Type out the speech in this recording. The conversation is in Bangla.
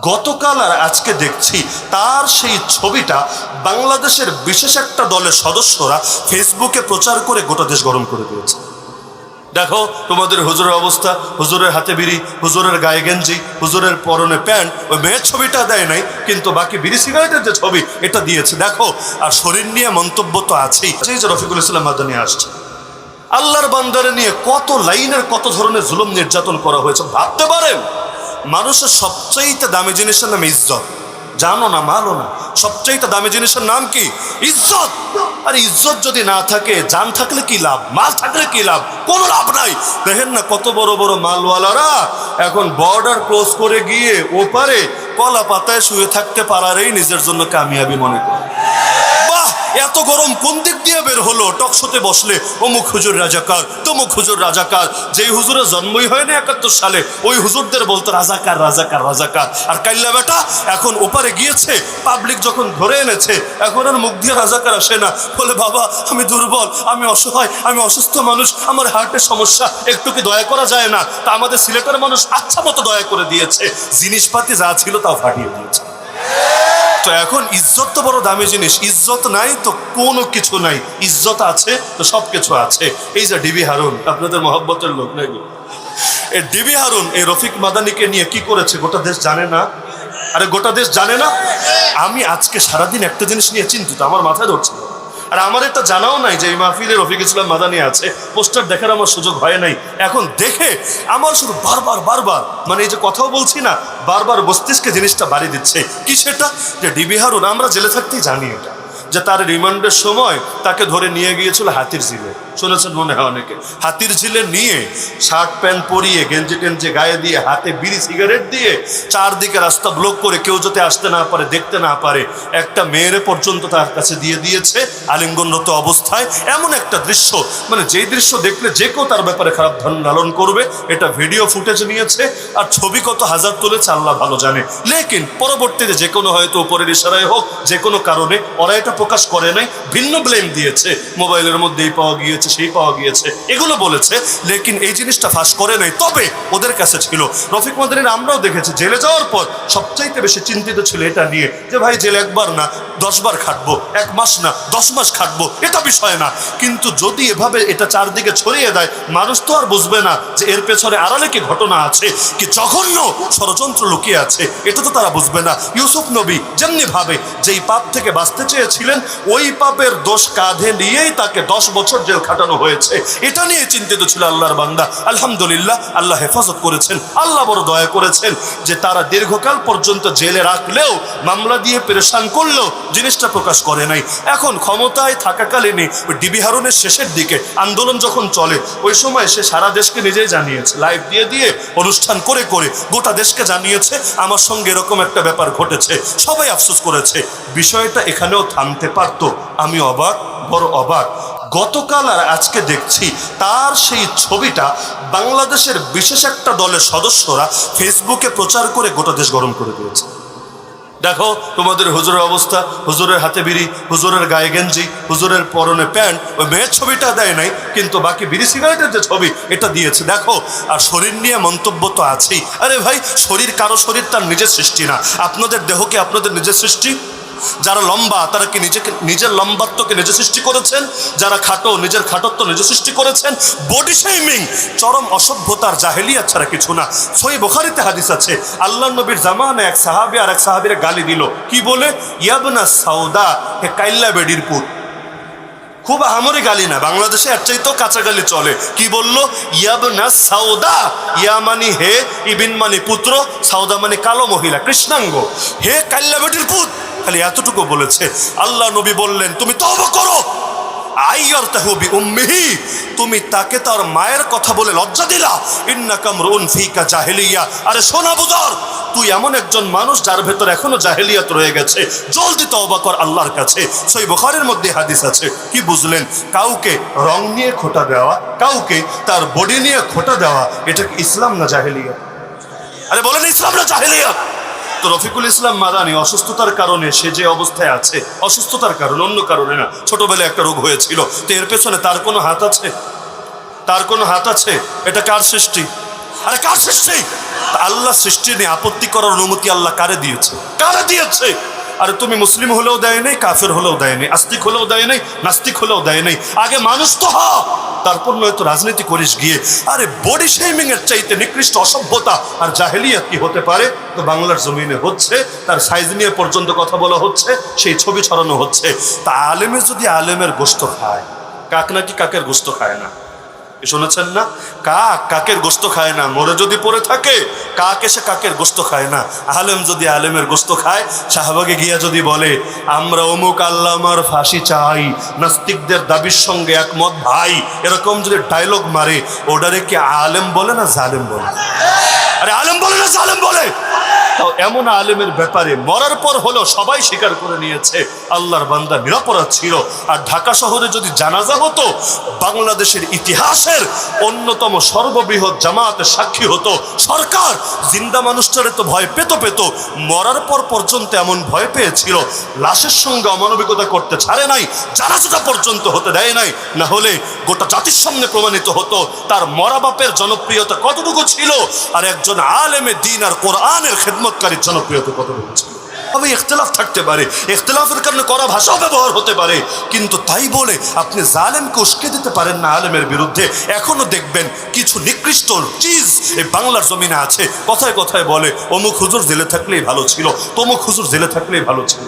গতকাল আর আজকে দেখছি তার সেই ছবিটা বাংলাদেশের বিশেষ একটা দলের সদস্যরা ফেসবুকে প্রচার করে গোটা দেশ গরম করে দিয়েছে। দেখো, তোমাদের হুজুরের অবস্থা, হুজুরের হাতে বিড়ি, হুজুরের গায়ে গেঞ্জি, হুজুরের পরনে প্যান্ট, ওই মেয়ের ছবিটা দেয় নাই, কিন্তু বাকি বিড়ি সিগারেটের যে ছবি, এটা দিয়েছে। দেখো, আর শরীর নিয়ে মন্তব্য তো আছেই। সেই যে রফিকুল ইসলাম মাদানি আসছে। আল্লাহর বান্দারে নিয়ে কত লাইনের, কত ধরনের জুলুম নির্যাতন করা হয়েছে, ভাবতে পারেন? মানুষের সবচাইতে দামি জিনিসের নাম ইজ্জত। জানো না মানো না। সবচাইতে দামি জিনিসের নাম কি? ইজ্জত। আর ইজ্জত যদি না থাকে, জান থাকলে কি লাভ? মাল থাকলে কি লাভ? কোনো লাভ নাই। দেখেন না কত বড় বড় মালওয়ালারা এখন বর্ডার ক্রস করে গিয়ে ওপারে কলা পাতায় শুয়ে থাকতে পারারই নিজের জন্য কামিয়াবি মনে করে। এত গরম কোন দিক দিয়ে বের হলো? টকশোতে বসলে, অমুক হুজুর রাজাকার, তমুক হুজুর রাজাকার, যেই হুজুরের জন্মই হয় না একাত্তর সালে, ওই হুজুরদের বলতো, রাজাকার রাজাকার রাজাকার। আর কাইল্লা বেটা এখন ওপারে গিয়েছে পাবলিক যখন ধরে এনেছে, এখন আর মুখ দিয়ে রাজাকার আসে না। বলে, বাবা, আমি দুর্বল, আমি অসহায়, আমি অসুস্থ মানুষ, আমার হার্টের সমস্যা, একটু কি দয়া করা যায় না? তা আমাদের সিলেটের মানুষ আচ্ছা মতো দয়া করে দিয়েছে। জিনিসপাতি যা ছিল তাও ফাটিয়ে দিয়েছে। তো এখন ইজ্জত তো বড় দামি জিনিস। ইজ্জত নাই তো কোনো কিছু নাই। ইজ্জত আছে তো সব কিছু আছে। এই যে ডিবি হারুন, আপনাদের মহব্বতের লোক নাই এই ডিবি হারুন, এই রফিক মাদানিকে নিয়ে কি করেছে গোটা দেশ জানে না? আরে গোটা দেশ জানে না? আমি আজকে সারাদিন একটা জিনিস নিয়ে চিন্তিত, আমার মাথায় ধরছে। আর আমাদের তো জানাও নাই যে এই মাহফিলে রফিক ইসলাম মাদানি আছে। পোস্টার দেখার আমার সুযোগ হয় নাই। এখন দেখে আমার শুধু বারবার বারবার মানে এই যে কথাও বলছি না, বারবার মস্তিষ্কে জিনিসটা বাড়ি দিচ্ছে। কি সেটা? যে ডিবিহারুন, আমরা জেলে থাকতেই জানি এটা। যে তার রিমান্ডের সময় তাকে ধরে নিয়ে গিয়েছিল হাতির ঝিলে। শুনেছেন মনে হয় অনেকে? হাতির ঝিলে নিয়ে শার্ট প্যান্ট পরিয়ে, গেঞ্জি টেঞ্জি গায়ে দিয়ে, হাতে বিড়ি, সিগারেট দিয়ে চারদিকে রাস্তা ব্লক করে কেউ যাতে আসতে না পারে, দেখতে না পারে, একটা মেয়ের পর্যন্ত তার কাছে দিয়ে দিয়েছে আলিঙ্গনরত অবস্থায়। এমন একটা দৃশ্য মানে যেই দৃশ্য দেখলে যে কেউ তার ব্যাপারে খারাপ ধারণ লালন করবে, এটা ভিডিও ফুটেজ নিয়েছে আর ছবি কত হাজার তুলেছে আল্লাহ ভালো জানে। লেকিন পরবর্তীতে যে কোনো হয়তো উপরের ইশারায় হোক, যে কোনো কারণে ওরা এটা প্রকাশ করে নাই, ভিন্ন ব্লেম দিয়েছে। মোবাইলের মধ্যেই পাওয়া গিয়েছে, সেই পাওয়া গিয়েছে। এগুলো বলেছে, লেকিন এই জিনিসটা ফাঁস করে নাই। তবে ওদের কাছে ছিল, রফিক মাদানির আমরাও দেখেছি, জেলে যাওয়ার পর সবচাইতে বেশি চিন্তিত ছিল এটা নিয়ে, যে ভাই জেলে একবার না দশবার খাটবো, এক মাস না, দশ মাস খাটবো, এটা বিষয় না। কিন্তু যদি এভাবে এটা চারদিকে ছড়িয়ে দেয়, মানুষ তো আর বুঝবে না যে এর পেছনে আড়ালে কি ঘটনা আছে, কি জঘন্য ষড়যন্ত্র লুকিয়ে আছে, এটা তো তারা বুঝবে না। ইউসুফ নবী যেমনি ভাবে, যেই পাপ থেকে বাঁচতে চেয়েছিলেন, ওই পাপের দোষ কাঁধে নিয়েই তাকে দশ বছর জেল খাটানো হয়েছে। এটা নিয়ে চিন্তিত ছিল আল্লাহর বান্দা। আলহামদুলিল্লাহ, আল্লাহ হেফাজত করেছেন, আল্লাহ বড় দয়া করেছেন যে তারা দীর্ঘকাল পর্যন্ত জেলে রাখলেও, মামলা দিয়ে পেরেশান করলেও জিনিসটা প্রকাশ করে নাই। এখন ক্ষমতায় থাকাকালীনই ডিবি হারুনের শেষের দিকে আন্দোলন যখন চলে, ওই সময় সে সারা দেশকে নিজেই জানিয়েছে, লাইভ দিয়ে দিয়ে অনুষ্ঠান করে করে গোটা দেশকে জানিয়েছে, আমার সঙ্গে এরকম একটা ব্যাপার ঘটেছে, সবাই আফসোস করেছে। বিষয়টা এখানেও থামতে পারতো, আমি অবাক, বড় অবাক। গতকাল আর আজকে দেখছি, তার সেই ছবিটা বাংলাদেশের বিশেষ একটা দলের সদস্যরা ফেসবুকে প্রচার করে গোটা দেশ গরম করে দিয়েছে। দেখো, তোমাদের হুজুরের অবস্থা, হুজুরের হাতে বিড়ি, হুজুরের গায়ে গেঞ্জি, হুজুরের পরনে প্যান্ট, ওই মেয়ের ছবিটা দেয় নাই, কিন্তু বাকি বিড়ি সিগারেটের যে ছবি, এটা দিয়েছে। দেখো, আর শরীর নিয়ে মন্তব্য তো আছেই। আরে ভাই, শরীর কারও শরীর তার নিজের সৃষ্টি না। আপনাদের দেহ কি আপনাদের নিজের সৃষ্টি? যারা লম্বা, তারা কি নিজেকে, নিজের লম্বাত্বকে নিজে সৃষ্টি করেছেন? যারা খাটো, নিজের খাটত্ব নিজে সৃষ্টি করেছেন? বডি শেমিং চরম অসভ্যতার জাহেলিয়া ছাড়া কিছু না। সই বোখারিতে হাদিস আছে, আল্লাহ নবীর জামানে এক সাহাবি আর এক সাহাবিরে গালি দিল। কি বলে? ইয়াবনা সাউদা, হে কাইল্লা বেডির পুত। খুব আহামরি গালি না, বাংলাদেশে এর চাইতেও কাঁচা গালি চলে। কি বলল? ইয়াবনা সাউদা, ইয়া মানি হে ইবিন মানি পুত্র, সাউদা মানে কালো মহিলা, কৃষ্ণাঙ্গ। হে কাল্লা বেটির পুত। খালি এতটুকু বলেছে। আল্লাহ নবী বললেন, তুমি তওবা করো। আইয়ার তাহবি উম্মিহি তুমি তাকে তার মায়ের কথা বলে লজ্জা দিলা। ইন্না কামরুন ফিকা জাহেলিয়া। আরে সোনা বুদর তুই এমন একজন মানুষ যার ভেতর এখনও জাহেলিয়াত রয়ে গেছে। জলদি তওবা কর আল্লাহর কাছে। সই বুখারের মধ্যে হাদিস আছে। কি বুঝলেন? কাউকে রং নিয়ে খোটা দেওয়া, কাউকে তার বডি নিয়ে খোটা দেওয়া, এটা ইসলাম না জাহেলিয়া আরে বলেন ইসলাম না জাহেলিয়া তো রফিকুল ইসলাম মাদানি অসুস্থতার কারণে সে যে অবস্থায় আছে, অসুস্থতার কারণে, অন্য কারণে না, ছোটবেলায় একটা রোগ হয়েছিল। তো এর পেছনে তার কোনো হাত আছে? তার কোনো হাত আছে? এটা কার সৃষ্টি? আরে কার সৃষ্টি? আল্লাহ সৃষ্টি নিয়ে আপত্তি করার অনুমতি আল্লাহ কারে দিয়েছে? কারে দিয়েছে? আরে তুমি মুসলিম হলেও দেয় নেই, কাফের হলেও দেয় নেই, আস্তিক হলেও দেয় নেই, নাস্তিক হলেও দেয় নেই। আগে মানুষ তো হ তারপর নয়তো রাজনীতি করিস গিয়ে। আরে বডি শেমিং এর চাইতে নিকৃষ্ট অসভ্যতা আর জাহেলিয়া কি হতে পারে? তো বাংলার জমিনে হচ্ছে, তার সাইজ নিয়ে পর্যন্ত কথা বলা হচ্ছে, সেই ছবি ছড়ানো হচ্ছে। তা আলেমে যদি আলেমের গোস্ত খায়, কাক নাকি কাকের গোস্ত খায় না? শুনেছেন না? কাক কাকের গোস্ত খায় না? মরে যদি পড়ে থাকে, কাক এসে কাকের গোস্ত খায় না? আলেম যদি আলেমের গোস্ত খায়, শাহবাগে গিয়া যদি বলে, আমরা অমুক আল্লামার ফাঁসি চাই, নাস্তিকদের দাবির সঙ্গে একমত ভাই। এরকম যদি ডায়লগ মারে ওডারে কি আলেম বলে না জালেম বলে? আরে আলেম বলে না জালেম বলে? এমন আলেমের ব্যাপারে মরার পর হলো সবাই স্বীকার করে নিয়েছে, আল্লাহর বান্দা নিরাপরাধ ছিল। আর ঢাকা শহরে যদি জানাজা হতো, বাংলাদেশের ইতিহাসের অন্যতম সর্ববৃহৎ জামাতের সাক্ষী হতো। সরকার জিন্দা মানুষটারে তো ভয় পেত পেত। মরার পর পর্যন্ত এমন ভয় পেয়েছিল। লাশের সঙ্গে অমানবিকতা করতে ছাড়ে নাই জানাজাটা পর্যন্ত হতে দেয় নাই। না হলে গোটা জাতির সামনে প্রমাণিত হতো, তার মরা বাপের জনপ্রিয়তা কতটুকু ছিল। আর একজন আলেমে দিন আর কোরআনের খেদমতকারীর জনপ্রিয়তা কথা ছিল তবে ইখতলাফ থাকতে পারে, ইখতলাফের কারণে করা ভাষাও ব্যবহার হতে পারে। কিন্তু তাই বলে আপনি জালেমকে উস্কে দিতে পারেন না আলেমের বিরুদ্ধে। এখনও দেখবেন কিছু নিকৃষ্ট চিজ এই বাংলার জমিনে আছে। কথায় কথায় বলে, অমুক হুজুর জেলে থাকলেই ভালো ছিল, তমুক হুজুর জেলে থাকলেই ভালো ছিল।